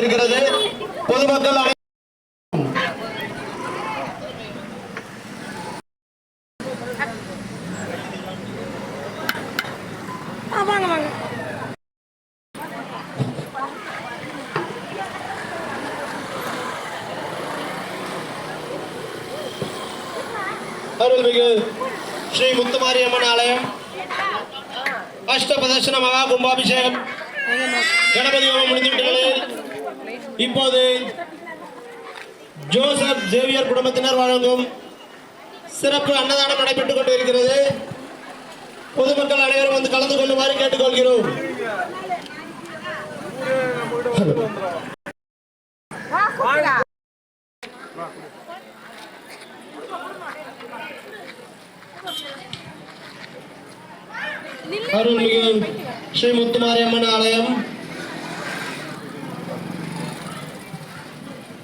இருக்கிறது. பொதுமக்கள் அருள்மிகு ஸ்ரீ முத்துமாரியம்மன் ஆலயம். அஷ்டபிரதர்சன மகா கும்பாபிஷேகம். கணபதி ஹோமம் முடிந்துவிட்ட நிலையில் இப்போது ஜோசப் ஜேவியர் குடும்பத்தினர் வழங்கும் சிறப்பு அன்னதானம் நடைபெற்றுக் கொண்டிருக்கிறது. பொதுமக்கள் அனைவரும் வந்து கலந்து கொள்ளுமாறு கேட்டுக்கொள்கிறோம். அருள்மிகு ஸ்ரீ முத்துமாரியம்மன் ஆலயம்.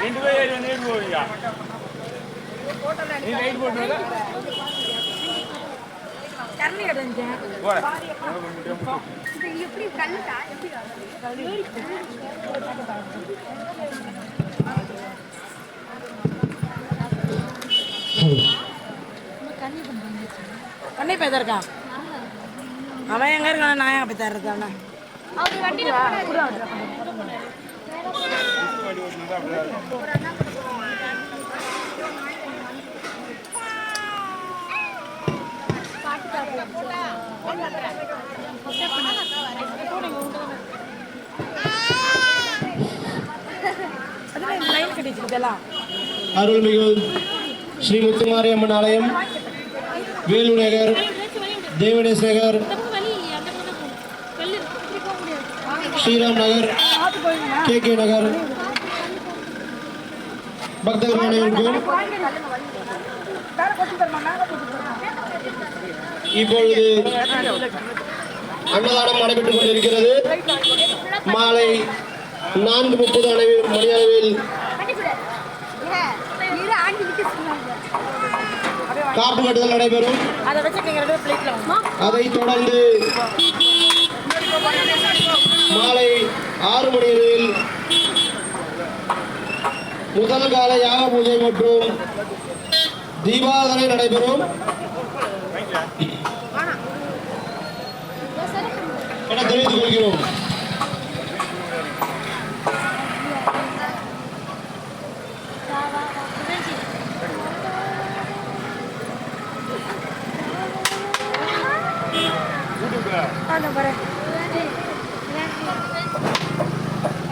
ரெண்டு பேர் கண்ணி பேதா இருக்கா? அவன் எங்க இருக்கான் நான் எங்க பேதா இருக்கான்? அவங்க வண்டியில அதுல அருள்மிகு ஸ்ரீ முத்துமாரியம்மன் ஆலயம் வேலு நகர் தேவனேஸ் நகர் ஸ்ரீராம் நகர் கே கே நகர் பக்தர்கள் அனைவருக்கும் இப்பொழுது அன்னதானம் நடைபெற்றுக் கொண்டிருக்கிறது. மாலை நான்கு முப்பது அளவில் மணி அளவில் காப்பு கட்டுதல் நடைபெறும். அதை அதைத் தொடர்ந்து மாலை ஆறு மணி அளவில் முதல் கால யாக பூஜை மற்றும் தீபாவளி நடைபெறும் என தெரிவித்துக் கொள்கிறோம்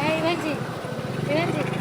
ஏய்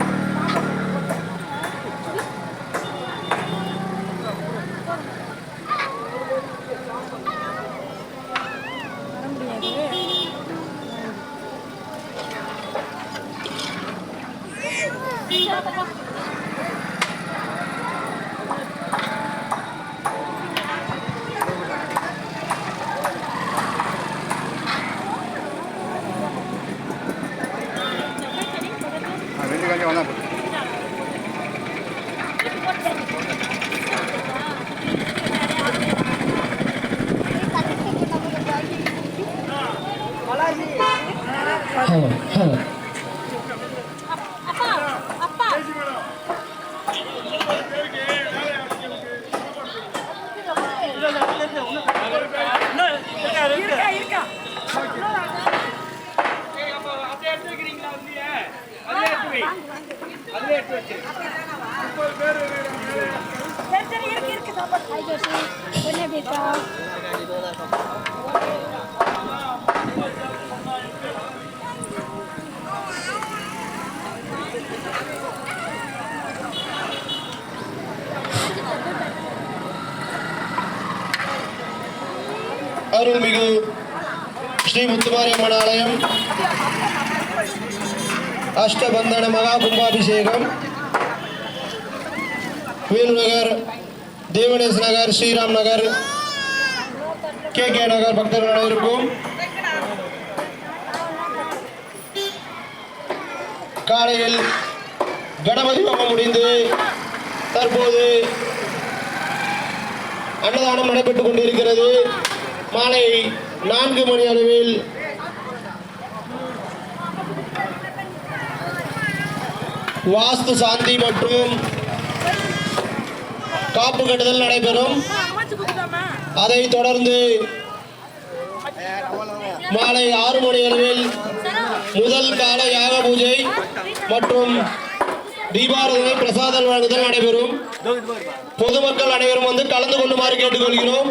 இருக்கா இருக்கா சரி அருள்மிகு ஸ்ரீ முத்துமாரியம்மன் ஆலயம் அஷ்டபந்தன மகா கும்பாபிஷேகம். வேலு நகர் தேவனேஸ் நகர் ஸ்ரீராம் நகர் கே கே நகர் பக்தர்கள் அனைவருக்கும் காலையில் கணபதி ஹோமம் முடிந்து தற்போது அன்னதானம் நடைபெற்றுக் கொண்டிருக்கிறது. மாலை நான்கு மணி அளவில் வாஸ்து சாந்தி மற்றும் காப்பு கட்டுதல் நடைபெறும். அதைத் தொடர்ந்து மாலை ஆறு மணி அளவில் முதல் கால யாக பூஜை மற்றும் தீபாரதனை பிரசாதம் வழங்குதல் நடைபெறும். பொதுமக்கள் அனைவரும் வந்து கலந்து கொள்ளுமாறு கேட்டுக்கொள்கிறோம்.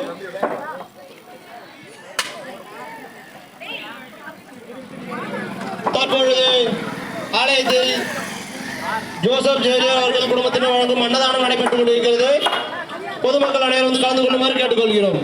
இப்பொழுது ஆலயத்தில் ஜோசப் ஜெயலலிதா அவர்கள் குடும்பத்தினர் வழங்கும் அன்னதானம் நடைபெற்றுக் கொண்டிருக்கிறது. பொதுமக்கள் அனைவரும் வந்து கலந்து கொள்ளுமாறு கேட்டுக்கொள்கிறோம்.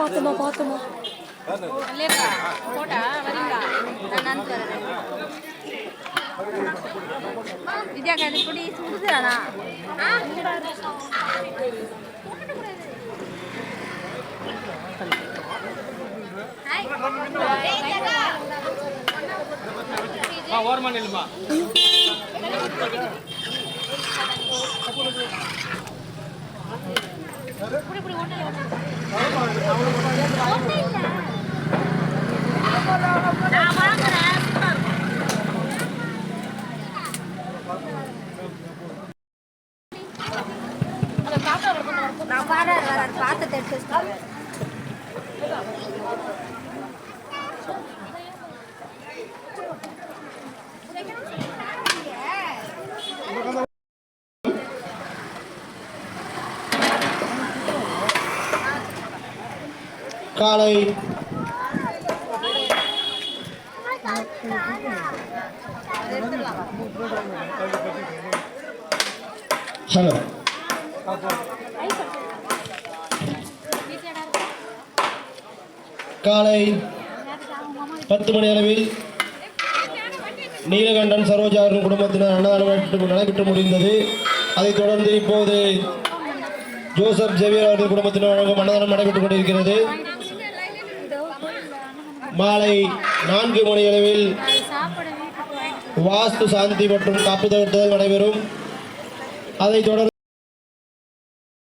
பார்த்துமா பார்த்துமா கதை குடி சுடுதானா ஓரமா நில்லுமா நான் வாங்குறேன் நான் பாரு வரேன் பார்த்து எடுத்து காலை ஹலோ. காலை பத்து மணி அளவில் நீலகண்டன் சரோஜா குடும்பத்தினர் அன்னதானம் நடைபெற்று- முடிந்தது. அதைத் தொடர்ந்து இப்போது ஜோசப் ஜெவியர் அவர்கள் குடும்பத்தினர் வழங்கும் அன்னதானம் நடைபெற்றுக் கொண்டிருக்கிறது. மாலை நான்கு மணி அளவில் வாஸ்து சாந்தி மற்றும் காப்புதல் நடைபெறும் அதைத் தொடர்ந்து